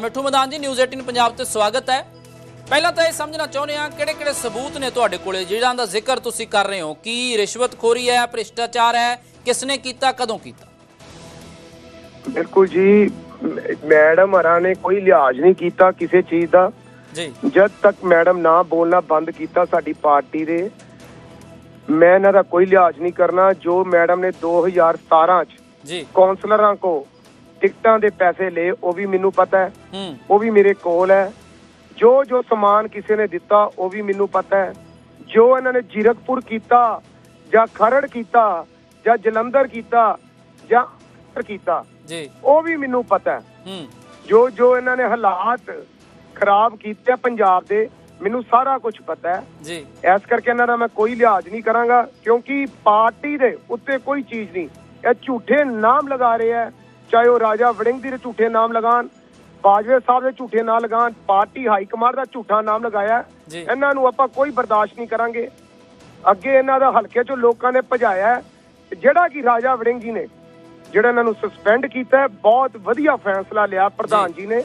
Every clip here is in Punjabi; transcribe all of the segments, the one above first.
ਮਿੱਠੂ ਮਦਾਨ ਜੀ ਨਿਊਜ਼ 18 ਪੰਜਾਬ ਤੇ ਸਵਾਗਤ ਹੈ। ਪਹਿਲਾਂ ਤਾਂ ਇਹ ਸਮਝਣਾ ਚਾਹੁੰਦੇ ਹਾਂ ਕਿਹੜੇ ਕਿਹੜੇ ਸਬੂਤ ਨੇ ਤੁਹਾਡੇ ਕੋਲੇ ਜਿਹਨਾਂ ਦਾ ਜ਼ਿਕਰ ਤੁਸੀਂ ਕਰ ਰਹੇ ਹੋ? ਕੀ ਰਿਸ਼ਵਤਖੋਰੀ ਹੈ ਭ੍ਰਿਸ਼ਟਾਚਾਰ ਹੈ ਕਿਸ ਨੇ ਕੀਤਾ ਕਦੋਂ ਕੀਤਾ? ਬਿਲਕੁਲ ਜੀ ਮੈਡਮ ਹਰਾਂ ਨੇ ਕੋਈ ਲਿਹਾਜ਼ ਨਹੀਂ ਕੀਤਾ ਕਿਸੇ ਚੀਜ਼ ਦਾ। ਜੀ। ਜਦ ਤੱਕ ਮੈਡਮ ਨਾ ਬੋਲਣਾ ਬੰਦ ਕੀਤਾ ਸਾਡੀ ਪਾਰਟੀ ਦੇ ਮੈਂ ਇਹਨਾਂ ਦਾ ਕੋਈ ਲਿਹਾਜ਼ ਨਹੀਂ ਕਰਨਾ। ਜੋ ਮੈਡਮ ਨੇ 2017 ਚ ਜੀ। ਕਾਉਂਸਲਰਾਂ ਕੋ ਟਿਕਟਾਂ ਦੇ ਪੈਸੇ ਲਏ ਉਹ ਵੀ ਮੈਨੂੰ ਪਤਾ ਹੈ। ਉਹ ਵੀ ਮੇਰੇ ਕੋਲ ਹੈ। ਜੋ ਜੋ ਸਮਾਨ ਕਿਸੇ ਨੇ ਦਿੱਤਾ ਉਹ ਵੀ ਮੈਨੂੰ ਪਤਾ ਹੈ। ਜੋ ਇਹਨਾਂ ਨੇ ਜੀਰਕਪੁਰ ਕੀਤਾ ਜਾਂ ਖਰੜ ਕੀਤਾ ਜਾਂ ਜਲੰਧਰ ਕੀਤਾ ਜਾਂ ਕੀਤਾ ਜੀ। ਉਹ ਵੀ ਮੈਨੂੰ ਪਤਾ ਹੈ। ਜੋ ਜੋ ਇਹਨਾਂ ਨੇ ਹਾਲਾਤ ਖਰਾਬ ਕੀਤੇ ਪੰਜਾਬ ਦੇ ਮੈਨੂੰ ਸਾਰਾ ਕੁਝ ਪਤਾ ਹੈ। ਜੀ। ਇਸ ਕਰਕੇ ਇਹਨਾਂ ਦਾ ਮੈਂ ਕੋਈ ਲਿਹਾਜ਼ ਨਹੀਂ ਕਰਾਂਗਾ ਕਿਉਂਕਿ ਪਾਰਟੀ ਦੇ ਉੱਤੇ ਕੋਈ ਚੀਜ਼ ਨਹੀਂ। ਇਹ ਝੂਠੇ ਨਾਮ ਲਗਾ ਰਹੇ ਆ ਚਾਹੇ ਉਹ ਰਾਜਾ ਵੜਿੰਗ ਦੀ ਦੇ ਝੂਠੇ ਨਾਮ ਲਗਾਣ ਬਾਜਵੇ ਸਾਹਿਬ ਦੇ ਝੂਠੇ ਨਾਮ ਲਗਾਣ ਪਾਰਟੀ ਹਾਈ ਕਮਾਂਡ ਦਾ ਝੂਠਾ ਨਾਮ ਲਗਾਇਆ ਇਹਨਾਂ ਨੂੰ ਆਪਾਂ ਕੋਈ ਬਰਦਾਸ਼ਤ ਨਹੀਂ ਕਰਾਂਗੇ। ਅੱਗੇ ਇਹਨਾਂ ਦਾ ਹਲਕੇ ਚੋਂ ਲੋਕਾਂ ਨੇ ਭਜਾਇਆ। ਜਿਹੜਾ ਕਿ ਰਾਜਾ ਵੜਿੰਗ ਜੀ ਨੇ ਜਿਹੜਾ ਇਹਨਾਂ ਨੂੰ ਸਸਪੈਂਡ ਕੀਤਾ ਬਹੁਤ ਵਧੀਆ ਫੈਸਲਾ ਲਿਆ ਪ੍ਰਧਾਨ ਜੀ ਨੇ।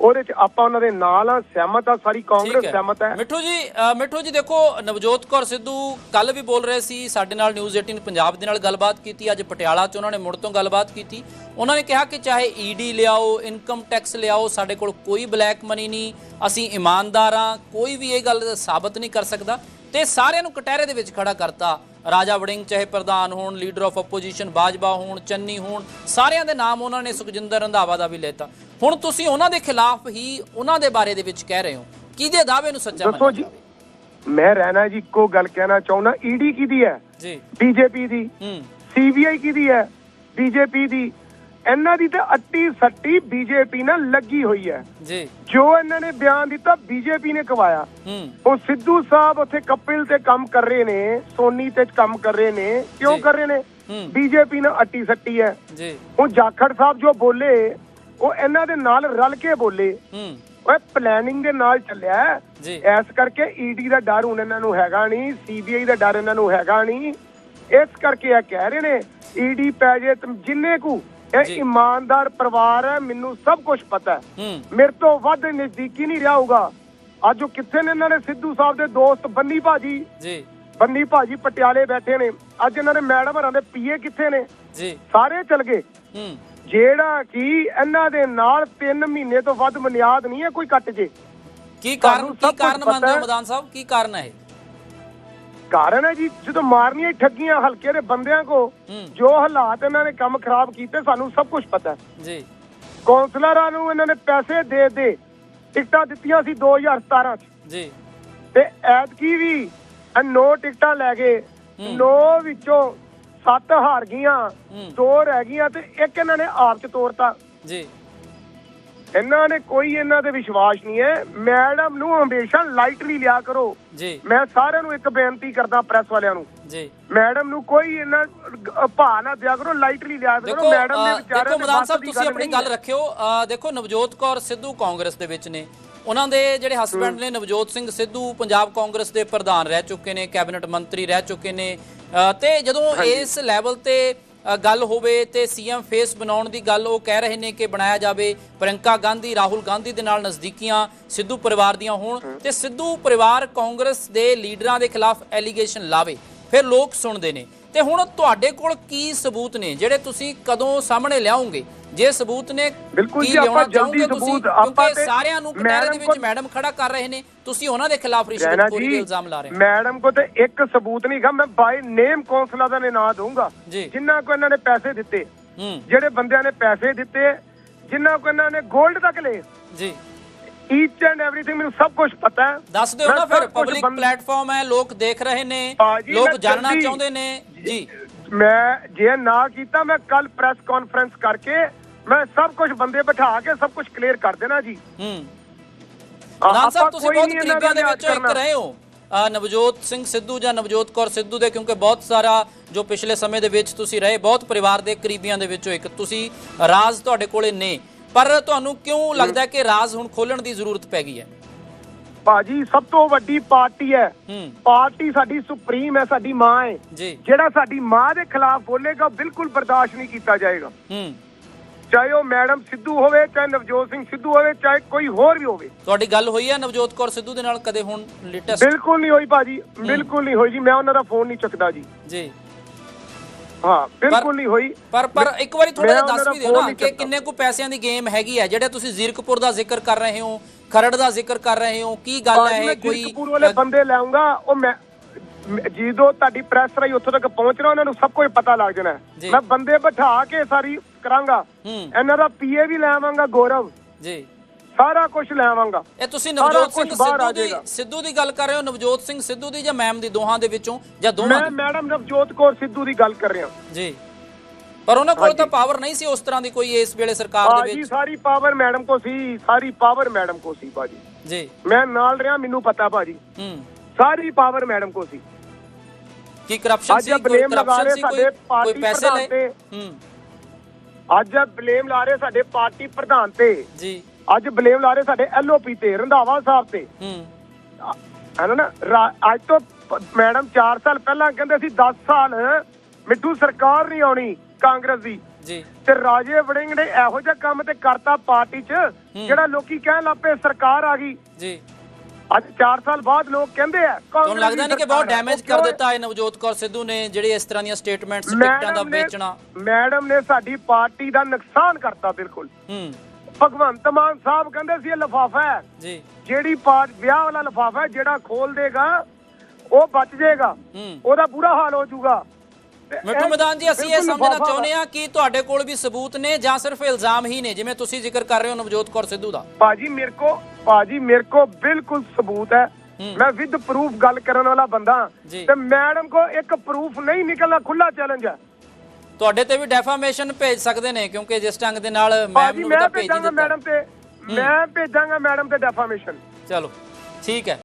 ਉਹਦੇ ਚ ਆਪਾਂ ਉਹਨਾਂ ਦੇ ਨਾਲ ਆ ਸਹਿਮਤ ਆ ਸਾਰੀ ਕਾਂਗਰਸ ਸਹਿਮਤ ਹੈ। ਮਿੱਠੂ ਜੀ ਮਿੱਠੂ ਜੀ ਦੇਖੋ ਨਵਜੋਤ ਕੌਰ ਸਿੱਧੂ ਕੱਲ ਵੀ ਬੋਲ ਰਹੇ ਸੀ ਸਾਡੇ ਨਾਲ ਨਿਊਜ਼ 18 ਪੰਜਾਬ ਦੇ ਨਾਲ ਗੱਲਬਾਤ ਕੀਤੀ ਅੱਜ ਪਟਿਆਲਾ 'ਚ ਉਹਨਾਂ ਨੇ ਮੁੜ ਤੋਂ ਗੱਲਬਾਤ ਕੀਤੀ। ਉਹਨਾਂ ਨੇ ਕਿਹਾ ਕਿ ਚਾਹੇ ਈਡੀ ਲਿਆਓ ਇਨਕਮ ਟੈਕਸ ਲਿਆਓ ਸਾਡੇ ਕੋਲ ਕੋਈ ਬਲੈਕ ਮਨੀ ਨਹੀਂ ਅਸੀਂ ਇਮਾਨਦਾਰ ਹਾਂ ਕੋਈ ਵੀ ਇਹ ਗੱਲ ਸਾਬਤ ਨਹੀਂ ਕਰ ਸਕਦਾ। ਤੇ ਸਾਰਿਆਂ ਨੂੰ ਕਟਹਿਰੇ ਦੇ ਵਿੱਚ ਖੜਾ ਕਰਤਾ। ਰਾਜਾ ਵੜਿੰਗ ਚਾਹੇ ਪ੍ਰਧਾਨ ਹੋਣ ਲੀਡਰ ਆਫ ਆਪੋਜੀਸ਼ਨ ਬਾਜਵਾ ਹੋਣ ਚੰਨੀ ਹੋਣ ਸਾਰਿਆਂ ਦੇ ਨਾਮ ਉਹਨਾਂ ਨੇ ਸੁਖਜਿੰਦਰ ਰੰਧਾਵਾ ਦਾ ਵੀ ਲੈਤਾ ਹੁਣ ਤੁਸੀਂ ਉਹਨਾਂ ਦੇ ਖਿਲਾਫ ਹੀ ਉਹਨਾਂ ਦੇ ਬਾਰੇ ਦੇ ਵਿੱਚ ਕਹਿ ਰਹੇ ਹੋ। ਕਿਹਦੇ ਦਾਅਵੇ ਨੂੰ ਸੱਚਾ ਦੱਸੋ ਜੀ। ਮੈਂ ਰਹਿਣਾ ਜੀ ਇੱਕੋ ਗੱਲ ਕਹਿਣਾ ਚਾਹੁੰਦਾ ਈਡੀ ਕਿਹਦੀ ਹੈ? ਜੀ। ਬੀਜੇਪੀ ਦੀ। ਹੂੰ। ਸੀਬੀਆਈ ਕਿਹਦੀ ਹੈ? ਬੀਜੇਪੀ ਦੀ। ਇਹਨਾਂ ਦੀ ਤਾਂ ਅੱਟੀ ਸੱਟੀ ਬੀਜੇਪੀ ਨਾਲ ਲੱਗੀ ਹੋਈ ਹੈ। ਜੀ। ਜੋ ਇਹਨਾਂ ਨੇ ਬਿਆਨ ਦਿੱਤਾ ਬੀਜੇਪੀ ਨੇ ਕਵਾਇਆ। ਹੂੰ। ਉਹ ਸਿੱਧੂ ਸਾਹਿਬ ਉੱਥੇ ਕਪਿਲ ਤੇ ਕੰਮ ਕਰ ਰਹੇ ਨੇ ਸੋਨੀ ਤੇ ਕੰਮ ਕਰ ਰਹੇ ਨੇ ਕਿਉਂ। ਕਰ ਰਹੇ ਨੇ? ਬੀਜੇਪੀ ਨਾਲ ਅੱਟੀ ਸੱਟੀ ਹੈ। ਜੀ। ਹੁਣ ਜਾਖੜ ਸਾਹਿਬ ਜੋ ਬੋਲੇ ਉਹ ਇਹਨਾਂ ਦੇ ਨਾਲ ਰਲ ਕੇ ਬੋਲੇ। ਹੂੰ। ਓਏ ਪਲੈਨਿੰਗ ਦੇ ਨਾਲ ਚੱਲਿਆ। ਇਸ ਕਰਕੇ ਈਡੀ ਦਾ ਡਰ ਹੁਣ ਇਹਨਾਂ ਨੂੰ ਹੈਗਾ ਨਹੀਂ ਸੀਬੀਆਈ ਦਾ ਡਰ ਇਹਨਾਂ ਨੂੰ ਹੈਗਾ ਨਹੀਂ। ਇਸ ਕਰਕੇ ਇਹ ਕਹਿ ਰਹੇ ਨੇ ਈਡੀ ਪੈ ਜੇ ਜਿੰਨੇ ਕੁ ਇਹ। ਇਮਾਨਦਾਰ ਪਰਿਵਾਰ ਹੈ ਮੈਨੂੰ ਸਭ ਕੁਝ ਪਤਾ ਹੈ। ਹੂੰ। ਮੇਰੇ ਤੋਂ ਵੱਧ ਨਜ਼ਦੀਕੀ ਨਹੀਂ ਰਿਹਾ ਹੋਊਗਾ। ਅੱਜ ਉਹ ਕਿੱਥੇ ਨੇ ਇਹਨਾਂ ਨੇ ਸਿੱਧੂ ਸਾਹਿਬ ਦੇ ਦੋਸਤ ਬੰਨੀ ਭਾਜੀ? ਜੀ। ਬੰਨੀ ਭਾਜੀ ਪਟਿਆਲੇ ਬੈਠੇ ਨੇ। ਅੱਜ ਇਹਨਾਂ ਦੇ ਮੈਡਮ ਹਰਾਂ ਦੇ ਪੀਏ ਕਿੱਥੇ ਨੇ? ਜੀ। ਸਾਰੇ ਚਲ ਗਏ। ਹੂੰ। ਜਿਹੜਾ ਕਿ ਇਹਨਾਂ ਦੇ ਨਾਲ 3 ਮਹੀਨੇ ਤੋਂ ਵੱਧ ਬੁਨਿਆਦ ਨਹੀਂ ਹੈ ਕੋਈ ਕੱਟ ਜੇ। ਕੀ ਕਾਰਨ ਤੁਹਾਨੂੰ ਕੀ ਸਭ ਕਾਰਨ ਮੰਨਦੇ ਹੋ ਹੈ। ਮਦਾਨ ਸਾਹਿਬ? ਕੀ ਕਾਰਨ ਹੈ ਇਹ? ਕਾਰਨ ਹੈ ਜੀ ਜਦੋਂ ਮਾਰਨੀਆਂ ਹੀ ਠੱਗੀਆਂ ਹਲਕੇ ਦੇ ਬੰਦਿਆਂ ਕੋ ਹੂੰ। ਜੋ ਹਾਲਾਤ ਇਹਨਾਂ ਨੇ ਕੰਮ ਖਰਾਬ ਕੀਤੇ ਸਾਨੂੰ ਸਭ ਕੁਝ ਪਤਾ ਹੈ। ਜੀ। ਕੌਂਸਲਰਾਂ ਨੂੰ ਇਹਨਾਂ ਨੇ ਪੈਸੇ ਦੇ ਦੇ ਟਿਕਟਾਂ ਦਿੱਤੀਆਂ ਸੀ 2017 ਚ। ਜੀ। ਤੇ ਐਤਕੀ ਵੀ ਇਹ ਨੌ ਟਿਕਟਾਂ ਲੈ ਗਏ। ਹੂੰ। ਨੌ ਵਿੱਚੋਂ ਸੱਤ ਹਾਰ ਗਈਆਂ ਦੋ ਰਹਿ ਗਈਆਂ ਤੇ ਇੱਕ ਇਹਨਾਂ ਨੇ ਆਪ ਚ ਤੋੜਤਾ ਜੀ। ਇਹਨਾਂ ਨੇ ਕੋਈ ਇਹਨਾਂ ਤੇ ਵਿਸ਼ਵਾਸ ਨਹੀਂ ਹੈ। ਮੈਡਮ ਨੂੰ ਹਮੇਸ਼ਾ ਲਾਈਟਲੀ ਲਿਆ ਕਰੋ। ਜੀ। ਮੈਂ ਸਾਰਿਆਂ ਨੂੰ ਇੱਕ ਬੇਨਤੀ ਕਰਦਾ ਪ੍ਰੈਸ ਵਾਲਿਆਂ ਨੂੰ। ਜੀ। ਮੈਡਮ ਨੂੰ ਕੋਈ ਇਹਨਾਂ ਭਾ ਨਾ ਦਿਆ ਕਰੋ ਲਾਈਟਲੀ ਲਿਆ ਕਰੋ। ਮੈਡਮ ਦੇ ਵਿਚਾਰਾਂ ਦੇਖੋ ਮਦਾਨ ਸਾਹਿਬ ਤੁਸੀਂ ਆਪਣੀ ਗੱਲ। ਰੱਖਿਓ। ਦੇਖੋ ਨਵਜੋਤ ਕੌਰ ਸਿੱਧੂ ਕਾਂਗਰਸ ਦੇ ਵਿੱਚ ਨੇ। ਉਹਨਾਂ ਦੇ ਜਿਹੜੇ ਹਸਬੰਡ ਨੇ ਨਵਜੋਤ ਸਿੰਘ ਸਿੱਧੂ ਪੰਜਾਬ ਕਾਂਗਰਸ ਦੇ ਪ੍ਰਧਾਨ ਰਹਿ ਚੁੱਕੇ ਨੇ ਕੈਬਨਿਟ ਮੰਤਰੀ ਰਹਿ ਚੁੱਕੇ ਨੇ। ਤੇ ਜਦੋਂ ਇਸ ਲੈਵਲ ਤੇ ਗੱਲ ਹੋਵੇ ਤੇ ਸੀਐਮ ਫੇਸ ਬਣਾਉਣ ਦੀ ਗੱਲ ਉਹ ਕਹਿ ਰਹੇ ਨੇ ਕਿ ਬਣਾਇਆ ਜਾਵੇ ਪ੍ਰਿੰਕਾ ਗਾਂਧੀ ਰਾਹੁਲ ਗਾਂਧੀ ਦੇ ਨਾਲ ਨਜ਼ਦੀਕੀਆਂ ਸਿੱਧੂ ਪਰਿਵਾਰ ਦੀਆਂ ਹੋਣ ਤੇ ਸਿੱਧੂ ਪਰਿਵਾਰ ਕਾਂਗਰਸ ਦੇ ਲੀਡਰਾਂ ਦੇ ਖਿਲਾਫ ਐਲੀਗੇਸ਼ਨ ਲਾਵੇ ਫਿਰ ਲੋਕ ਸੁਣਦੇ ਨੇ। ਤੇ ਹੁਣ ਤੁਹਾਡੇ ਕੋਲ ਕੀ ਸਬੂਤ ਨੇ ਜਿਹੜੇ ਤੁਸੀਂ ਕਦੋਂ ਸਾਹਮਣੇ ਲਿਆਉਂਗੇ? ਜੇ ਸਬੂਤ ਨੇ ਬਿਲਕੁਲ ਕੀ ਜੀ, ਆਪਾਂ ਜਲਦੀ ਸਬੂਤ, ਆਪਾਂ ਕਿਉਂਕਿ ਤੇ ਸਾਰਿਆਂ ਨੂੰ ਕਟਹਿਰੇ ਦੇ ਵਿੱਚ ਮੈਡਮ ਖੜਾ ਕਰ ਰਹੇ ਨੇ। ਤੁਸੀਂ ਉਹਨਾਂ ਦੇ ਖਿਲਾਫ ਰਿਸ਼ਵਤਖੋਰੀ ਦੇ ਇਲਜ਼ਾਮ ਲਾ ਰਹੇ ਹੋ। ਮੈਡਮ ਕੋ ਤੇ ਇੱਕ ਸਬੂਤ ਨਹੀਂ ਗਾ ਮੈਂ ਬਾਈ ਨੇਮ ਕੌਂਸਲਰ ਦਾ ਨੇ ਦਊਂਗਾ ਜਿਨ੍ਹਾਂ ਕੋ ਇਹਨਾਂ ਨੇ ਪੈਸੇ ਦਿੱਤੇ ਜਿਹੜੇ ਬੰਦਿਆਂ ਨੇ ਪੈਸੇ ਦਿੱਤੇ ਜਿਨ੍ਹਾਂ ਕੋ ਇਹਨਾਂ ਨੇ 골ਡ ਤੱਕ ਲਏ। ਜੀ। ਈਚ ਐਂਡ ਐਵਰੀਥਿੰਗ ਮੈਨੂੰ ਸਭ ਕੁਝ ਪਤਾ ਹੈ। ਦੱਸ ਦਿਓ ਨਾ ਫਿਰ ਪਬਲਿਕ ਪਲੇਟਫਾਰਮ ਹੈ ਲੋਕ ਦੇਖ ਰਹੇ ਨੇ ਲੋਕ ਜਾਣਨਾ ਚਾਹੁੰਦੇ ਨੇ। ਜੀ। ਮੈਂ ਜੇ ਨਾ ਕੀਤਾ ਮੈਂ ਕੱਲ ਪ੍ਰੈਸ ਕਾਨਫਰੰਸ ਕਰਕੇ ਮੈਂ ਸਭ ਕੁਝ ਬੰਦੇ ਬਿਠਾ ਕੇ ਸਭ ਕੁਝ ਕਲੀਅਰ ਕਰ ਦੇਣਾ ਜੀ। ਹੂੰ। ਪ੍ਰਧਾਨ ਸਾਹਿਬ ਤੁਸੀਂ ਬਹੁਤ ਕਰੀਬੀਆਂ ਦੇ ਵਿੱਚੋਂ ਇੱਕ। ਰਹੇ ਹੋ। ਨਵਜੋਤ ਸਿੰਘ ਸਿੱਧੂ ਜਾਂ ਨਵਜੋਤ ਕੌਰ ਸਿੱਧੂ ਦੇ ਕਿਉਂਕਿ ਬਹੁਤ ਸਾਰਾ ਜੋ ਪਿਛਲੇ ਸਮੇਂ ਦੇ ਵਿੱਚ ਤੁਸੀਂ ਰਹੇ ਬਹੁਤ ਪਰਿਵਾਰ ਦੇ ਕਰੀਬੀਆਂ ਦੇ ਵਿੱਚੋਂ ਇੱਕ। ਤੁਸੀਂ ਰਾਜ਼ ਤੁਹਾਡੇ ਕੋਲੇ ਨੇ। ਪਰ ਤੁਹਾਨੂੰ ਕਿਉਂ ਲੱਗਦਾ ਕਿ ਰਾਜ਼ ਹੁਣ ਖੋਲਣ ਦੀ ਜ਼ਰੂਰਤ ਪੈ ਗਈ ਹੈ? ਭਾਜੀ ਸਭ ਤੋਂ ਵੱਡੀ ਪਾਰਟੀ ਹੈ। ਪਾਰਟੀ ਸਾਡੀ ਸੁਪਰੀਮ ਹੈ ਸਾਡੀ ਮਾਂ ਹੈ। ਜੀ। ਜਿਹੜਾ ਸਾਡੀ ਮਾਂ ਦੇ ਖਿਲਾਫ ਬੋਲੇਗਾ ਬਿਲਕੁਲ ਬਰਦਾਸ਼ਤ ਨਹੀਂ ਕੀਤਾ ਜਾਏਗਾ। ਹੂੰ। ਚਾਹੇ ਉਹ ਮੈਡਮ ਸਿੱਧੂ ਹੋਵੇ ਚਾਹੇ ਨਵਜੋਤ ਸਿੰਘ ਸਿੱਧੂ ਹੋਵੇ ਚਾਹੇ ਕੋਈ ਹੋਰ ਵੀ ਹੋਵੇ। ਤੁਹਾਡੀ ਗੱਲ ਹੋਈ ਹੈ ਨਵਜੋਤ ਕੌਰ ਸਿੱਧੂ ਦੇ ਨਾਲ ਕਦੇ ਹੁਣ ਲੇਟੈਸਟ ਬਿਲਕੁਲ ਨਹੀਂ ਹੋਈ ਭਾਜੀ ਬਿਲਕੁਲ ਨਹੀਂ ਹੋਈ ਜੀ ਮੈਂ ਉਹਨਾਂ ਦਾ ਫੋਨ ਨਹੀਂ ਚੱਕਦਾ ਜੀ। ਜੀ। ਹਾਂ ਬਿਲਕੁਲ ਨਹੀਂ ਹੋਈ। ਪਰ ਪਰ ਇੱਕ ਵਾਰੀ ਥੋੜਾ ਜਿਹਾ ਦੱਸ ਵੀ ਦਿਓ ਨਾ ਕਿ। ਕਿੰਨੇ ਕੁ ਪੈਸਿਆਂ ਦੀ ਗੇਮ ਹੈਗੀ ਹੈ ਜਿਹੜੇ ਤੁਸੀਂ ਜ਼ੀਰਕਪੁਰ ਦਾ ਜ਼ਿਕਰ ਕਰ ਰਹੇ ਹੋ ਖਰੜ ਦਾ ਜ਼ਿਕਰ ਕਰ ਰਹੇ ਹੋ ਕੀ ਗੱਲ ਹੈ ਇਹ ਕੋਈ ਜੀਰਕਪੁਰ ਵਾਲੇ ਬੰਦੇ ਲਾਉਂਗਾ ਉਹ ਮੈਂ ਜਦੋਂ ਤੁਹਾਡੀ ਪ੍ਰੈਸ ਰਾਈ ਉੱਥੋਂ ਤੱਕ ਪਹੁੰਚਣਾ ਉਹਨਾਂ ਨੂੰ ਸਭ ਕੁਝ ਪਤਾ ਲੱਗ ਜਾਣਾ। ਮੈਂ ਬੰਦੇ ਬਿਠਾ ਕੇ ਸਾਰੀ ਕਰਾਂਗਾ। ਇਹਨਾਂ ਦਾ ਪੀਏ ਵੀ ਲੈ ਆਵਾਂਗਾ ਗੌਰਵ। ਜੀ। ਸਾਰਾ ਕੁਝ ਲੈ ਆਵਾਂਗਾ। ਇਹ ਤੁਸੀਂ ਨਵਜੋਤ ਸਿੰਘ ਸਿੱਧੂ ਦੀ। ਸਿੱਧੂ ਦੀ ਗੱਲ ਕਰ ਰਹੇ ਹੋ ਨਵਜੋਤ ਸਿੰਘ ਸਿੱਧੂ ਦੀ ਜਾਂ ਮੈਮ ਦੀ ਦੋਹਾਂ ਦੇ ਵਿੱਚੋਂ ਜਾਂ ਦੋਵਾਂ ਮੈਂ ਮੈਡਮ ਨਵਜੋਤ ਕੌਰ ਸਿੱਧੂ ਦੀ ਗੱਲ ਕਰ ਰਿਹਾ। ਜੀ। ਪਰ ਉਹਨਾਂ ਕੋਲ ਤਾਂ ਪਾਵਰ ਨਹੀਂ ਸੀ ਉਸ ਤਰ੍ਹਾਂ ਦੀ ਕੋਈ ਇਸ ਵੇਲੇ ਸਰਕਾਰ ਦੇ ਵਿੱਚ? ਸਾਰੀ ਪਾਵਰ ਮੈਡਮ ਕੋ ਸੀ ਸਾਰੀ ਪਾਵਰ ਮੈਡਮ ਕੋ ਸੀ ਬਾਜੀ। ਜੀ। ਮੈਂ ਨਾਲ ਰਿਹਾ ਮੈਨੂੰ ਪਤਾ ਬਾਜੀ। ਹੂੰ। ਸਾਰੀ ਪਾਵਰ ਮੈਡਮ ਕੋ ਸੀ। ਕੀ ਕਰਪਸ਼ਨ ਸੀ? ਕੋਈ ਕਰਪਸ਼ਨ ਸੀ? ਕੋਈ ਪੈਸੇ ਲਏ? ਹੂੰ। ਅੱਜ ਬਲੇਮ ਲਾ ਰਹੇ ਸਾਡੇ ਪਾਰਟੀ ਪ੍ਰਧਾਨ ਤੇ। ਜੀ। ਅੱਜ ਬਲੇਮ ਲਾ ਰਹੇ ਸਾਡੇ ਐਲਓਪੀ ਤੇ ਰੰਧਾਵਾ ਸਾਹਿਬ ਤੇ। ਹੂੰ। ਹੈ ਨਾ? ਅੱਜ ਤੋਂ ਮੈਡਮ 4 ਸਾਲ ਪਹਿਲਾਂ ਕਹਿੰਦੇ ਸੀ 10 ਸਾਲ ਮਿੱਠੂ ਸਰਕਾਰ ਨਹੀਂ ਆਉਣੀ ਕਾਂਗਰਸ ਦੀ। ਜੀ। ਤੇ ਰਾਜੇ ਵੜਿੰਗ ਨੇ ਇਹੋ ਜਿਹਾ ਕੰਮ ਤੇ ਕਰਤਾ ਪਾਰਟੀ 'ਚ ਜਿਹੜਾ ਲੋਕੀ ਕਹਿਣ ਲੱਪੇ ਸਰਕਾਰ ਆ ਗਈ। ਜੀ। ਅੱਜ 4 ਸਾਲ ਬਾਅਦ ਲੋਕ ਕਹਿੰਦੇ ਆ ਤੁਹਾਨੂੰ ਲੱਗਦਾ ਨਹੀਂ ਕਿ ਬਹੁਤ। ਡੈਮੇਜ ਕਰ ਦਿੱਤਾ ਹੈ ਨਵਜੋਤ ਕੌਰ ਸਿੱਧੂ ਨੇ ਜਿਹੜੇ ਇਸ ਤਰ੍ਹਾਂ ਦੀਆਂ ਸਟੇਟਮੈਂਟਸ ਟਿਕਟਾਂ ਦਾ ਵੇਚਣਾ? ਮੈਡਮ ਨੇ ਸਾਡੀ ਪਾਰਟੀ ਦਾ ਨੁਕਸਾਨ ਕਰਤਾ ਬਿਲਕੁਲ। ਹੂੰ। ਭਗਵੰਤ ਮਾਨ ਸਾਹਿਬ ਕਹਿੰਦੇ ਸੀ ਇਹ ਲਫਾਫਾ ਹੈ। ਜੀ। ਜਿਹੜੀ ਪਾਰਟ ਵਿਆਹ ਵਾਲਾ ਲਫਾਫਾ ਹੈ ਜਿਹੜਾ ਖੋਲ ਦੇਗਾ ਉਹ ਬਚ ਜਾਏਗਾ। ਉਹਦਾ ਬੁਰਾ ਹਾਲ ਹੋ ਜਾਊਗਾ। ਮਿੱਠੂ ਮੈਦਾਨ ਜੀ ਅਸੀਂ ਇਹ ਸਮਝਣਾ ਚਾਹੁੰਦੇ ਹਾਂ ਕਿ ਤੁਹਾਡੇ ਕੋਲ ਵੀ ਸਬੂਤ ਨੇ ਜਾਂ ਸਿਰਫ ਇਲਜ਼ਾਮ ਹੀ ਨੇ ਜਿਵੇਂ ਤੁਸੀਂ ਜ਼ਿਕਰ ਕਰ ਰਹੇ ਹੋ ਨਵਜੋਤ ਕੌਰ ਸਿੱਧੂ ਦਾ? ਭਾਜੀ ਮੇਰੇ ਕੋ ਭਾਜੀ ਮੇਰੇ ਕੋ ਬਿਲਕੁਲ ਸਬੂਤ ਹੈ। ਮੈਂ ਵਿਦ ਪ੍ਰੂਫ ਗੱਲ ਕਰਨ ਵਾਲਾ ਬੰਦਾ। ਤੇ ਮੈਡਮ ਕੋ ਇੱਕ ਪ੍ਰੂਫ ਨਹੀਂ ਨਿਕਲਣਾ ਖੁੱਲਾ ਚੈਲੰਜ ਹੈ। ਤੁਹਾਡੇ ਤੇ ਵੀ ਡੈਫਾਮੇਸ਼ਨ ਭੇਜ ਸਕਦੇ ਨੇ ਕਿਉਂਕਿ ਜਿਸ ਢੰਗ ਦੇ ਨਾਲ ਮੈਮ ਨੂੰ ਤਾਂ ਭੇਜ ਦਿੱਤਾ। ਮੈਡਮ ਤੇ। ਮੈਂ ਭੇਜਾਂਗਾ ਮੈਡਮ ਤੇ ਡੈਫਾਮੇਸ਼ਨ ਚਲੋ ਠੀਕ ਹੈ।